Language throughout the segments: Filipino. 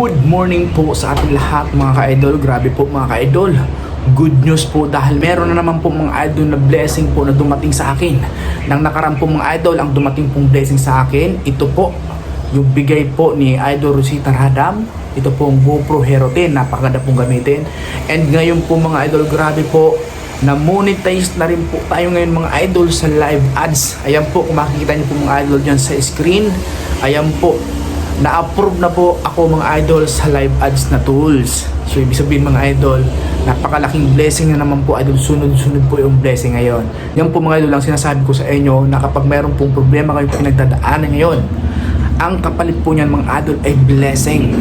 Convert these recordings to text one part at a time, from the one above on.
Good morning po sa ating lahat mga ka-idol. Grabe po mga ka-idol. Good news po dahil meron na naman po mga idol na blessing po na dumating sa akin. Nang nakaraan po mga idol, ang dumating pong blessing sa akin, ito po, yung bigay po ni Idol Rosita Radam. Ito pong GoPro Hero 10, napakaganda pong gamitin. And ngayon po mga idol, grabe po, na monetize na rin po tayo ngayon mga idol sa live ads. Ayan po, kung makikita niyo po mga idol dyan sa screen. Ayan po, na-approve na po ako mga idol sa live ads na tools. So ibig sabihin mga idol, napakalaking blessing na naman po idol. Sunod-sunod po yung blessing ngayon. Yan po mga idol lang sinasabi ko sa inyo na kapag mayroon pong problema kayo pinagdadaanan ngayon, ang kapalit po niyan mga idol ay blessing.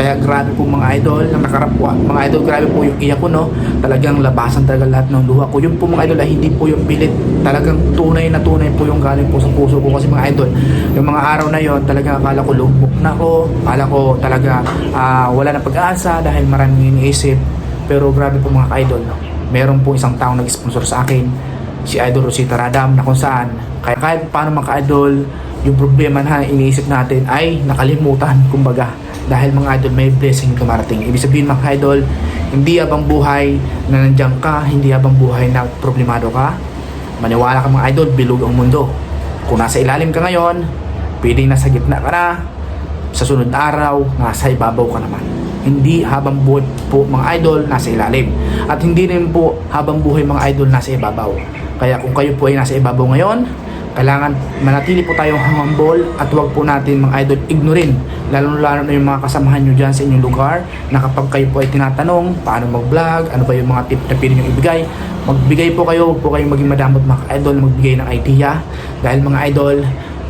Kaya grabe po mga idol, nang nakarap po, mga idol, grabe po yung iyak ko, no? Talagang labasan talaga lahat ng luha ko. Yung po mga idol ay hindi po yung pilit. Talagang tunay na tunay po yung galing po sa puso ko. Kasi mga idol, yung mga araw na yon talaga akala ko lubok na ako. Akala ko talaga ah, wala na pag-asa dahil maraming iniisip. Pero grabe po mga idol, no? Meron po isang taong nag-sponsor sa akin, si Idol Rosita Radam, na kung saan, kaya kahit paano mga idol, yung problema na iniisip natin ay nakalimutan, kumbaga. Dahil mga idol, may blessing dumarating. Ibig sabihin mga idol, hindi habang buhay na nandiyan ka, hindi habang buhay na problemado ka. Maniwala ka mga idol, bilog ang mundo. Kung nasa ilalim ka ngayon, pwedeng nasa gitna ka na, sa sunod na araw, nasa ibabaw ka naman. Hindi habang buhay po mga idol, nasa ilalim. At hindi rin po habang buhay mga idol, nasa ibabaw. Kaya kung kayo po ay nasa ibabaw ngayon, kailangan manatili po tayong humble at huwag po natin mga idol ignorin lalo lalo na yung mga kasamahan nyo dyan sa inyong lugar na kapag kayo po ay tinatanong paano mag-vlog, ano ba yung mga tip na pwede nyo ibigay magbigay po kayo, huwag po kayong maging madamot mga idol magbigay ng idea dahil mga idol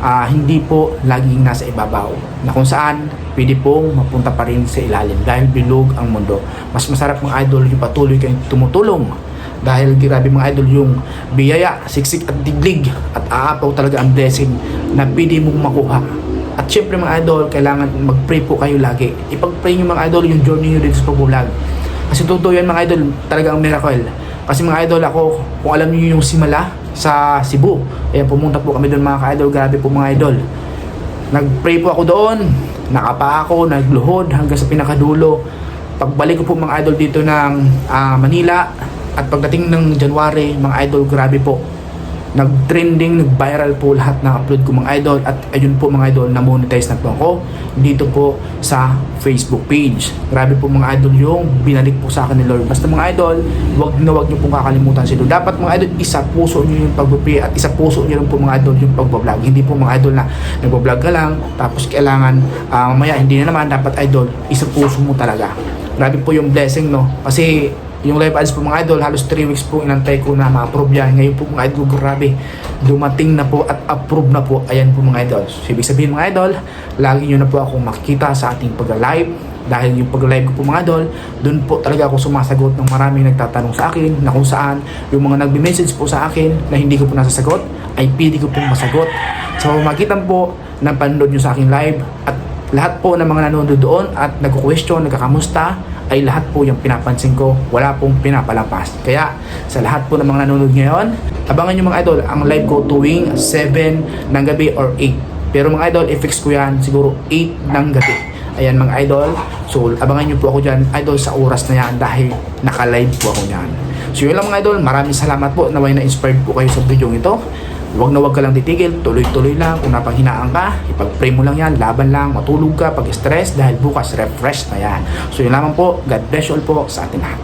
ah, hindi po laging nasa ibabaw na kung saan pwede pong mapunta pa rin sa ilalim dahil bilog ang mundo mas masarap mga idol yung patuloy kayong tumutulong dahil grabe mga idol yung biyaya, siksik at diglig at aapaw talaga ang blessing na pwede mong makuha. At syempre mga idol, kailangan mag-pray po kayo lagi. Ipag-pray nyo mga idol yung journey nyo dito sa pag-vlog. Kasi totoo yan mga idol, talaga ang miracle. Kasi mga idol ako, kung alam niyo yung Simala sa Cebu, ayan pumunta po kami doon mga ka-idol, grabe po mga idol. Nag-pray po ako doon, nakapa ako, nagluhod hanggang sa pinakadulo. Pagbalik ko po mga idol dito ng ah, Manila, at pagdating ng January, mga idol, grabe po. Nag-trending, nag-viral po lahat ng upload ko mga idol. At ayun po mga idol, na-monetize na po ako dito po sa Facebook page. Grabe po mga idol yung binalik po sa akin ni Lord. Basta mga idol, wag na wag niyo pong kakalimutan si Lord. Dapat mga idol, isa puso niyo yung pag-pray at isa puso niyo po mga idol yung pag-vlog. Hindi po mga idol na nag-vlog ka lang, tapos kailangan ah, mamaya hindi na naman dapat idol, isa puso mo talaga. Grabe po yung blessing no. Kasi yung live ads po mga idol, halos 3 weeks po inantay ko na ma-approve yan. Ngayon po mga idol, grabe, dumating na po at approve na po. Ayan po mga idol. So, ibig sabihin mga idol, lagi nyo na po akong makikita sa ating pag-live. Dahil yung pag-live ko po mga idol, doon po talaga ako sumasagot ng maraming nagtatanong sa akin na kung saan yung mga nagbe-message po sa akin na hindi ko po nasasagot, ay pili ko pong masagot. So, makita po na panood nyo sa aking live at lahat po ng mga nanonood doon at nagko-question, nagkakamusta, ay lahat po yung pinapansin ko. Wala pong pinapalapas. Kaya sa lahat po ng mga nanonood ngayon, abangan nyo mga idol, ang live ko tuwing 7 ng gabi or 8. Pero mga idol, i-fix ko yan siguro 8 ng gabi. Ayan mga idol. So abangan nyo po ako dyan, idol, sa oras na yan dahil naka-live po ako dyan. So yun lang mga idol, maraming salamat po naway na-inspired po kayo sa video ito. Huwag na huwag ka lang titigil, tuloy-tuloy lang. Kung napanghinaan ka, ipag-pray mo lang yan, laban lang, matulog ka pag stress dahil bukas refresh na yan. So yun lamang po, God bless you all po sa atin lahat.